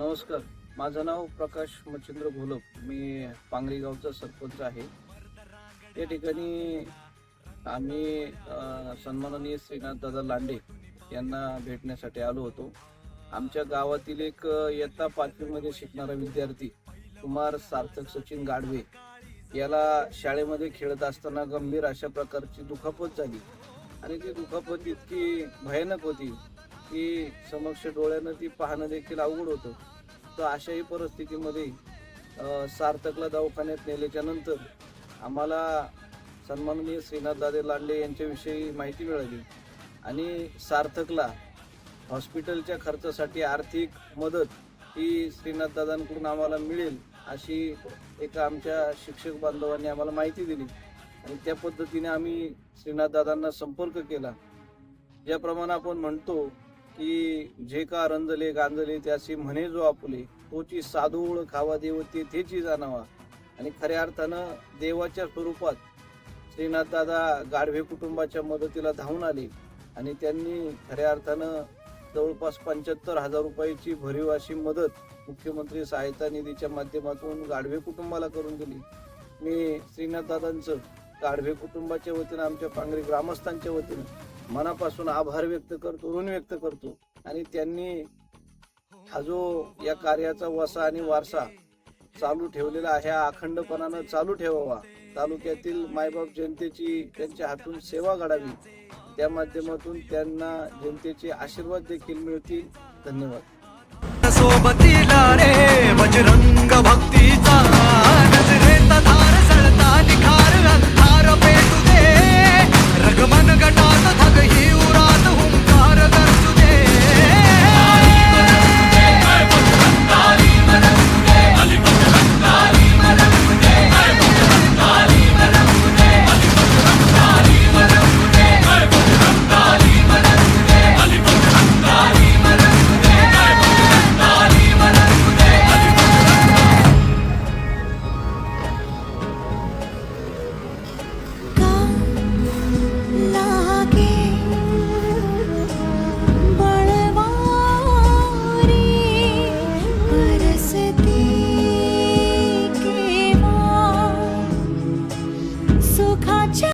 नमस्कार. माझं नाव प्रकाश मच्छिंद्र घोलप. मी पांगरी गावचा सरपंच आहे. या ठिकाणी आम्ही सन्माननीय श्रीनाथ दादा लांडे यांना भेटण्यासाठी आलो होतो. आमच्या गावातील एक इयत्ता पाचवीमध्ये शिकणारा विद्यार्थी कुमार सार्थक सचिन गाडवे याला शाळेमध्ये खेळत असताना गंभीर अशा प्रकारची दुखापत झाली. आणि ती दुखापत इतकी भयानक होती की समक्ष डोळ्यानं ती पाहणं देखील अवघड होतं. तर अशाही परिस्थितीमध्ये सार्थकला दवाखान्यात नेल्याच्या नंतर आम्हाला सन्माननीय श्रीनाथ दादे लांडे यांच्याविषयी माहिती मिळाली. आणि सार्थकला हॉस्पिटलच्या खर्चासाठी आर्थिक मदत ही श्रीनाथ दादांकडून आम्हाला मिळेल अशी एका आमच्या शिक्षक बांधवांनी आम्हाला माहिती दिली. आणि त्या पद्धतीने आम्ही श्रीनाथ दादांना संपर्क केला. ज्याप्रमाणे आपण म्हणतो की जे का रंजले गांजले त्याशी म्हणे जो आपुले तोची साधूळ खावा देव तेची जाणावा. आणि खऱ्या अर्थानं देवाच्या स्वरूपात श्रीनाथ दादा गाढवे कुटुंबाच्या मदतीला धावून आले. आणि त्यांनी खऱ्या अर्थानं जवळपास पंच्याहत्तर हजार रुपयाची भरीव अशी मदत मुख्यमंत्री सहायता निधीच्या माध्यमातून गाढवे कुटुंबाला करून दिली. मी श्रीनाथ दादांचं गाढवे कुटुंबाच्या वतीनं आमच्या पांगरी ग्रामस्थांच्या वतीनं मनापासून आभार व्यक्त करतो ऋण व्यक्त करतो. आणि त्यांनी हा जो या कार्याचा वसा आणि वारसा चालू ठेवलेला आहे अखंडपणानं चालू ठेवावा. तालुक्यातील मायबाप जनतेची त्यांच्या हातून सेवा घडावी. त्या माध्यमातून त्यांना जनतेचे आशीर्वाद देखील मिळतील. धन्यवाद. सोबतीला रे बजरंग भक्ती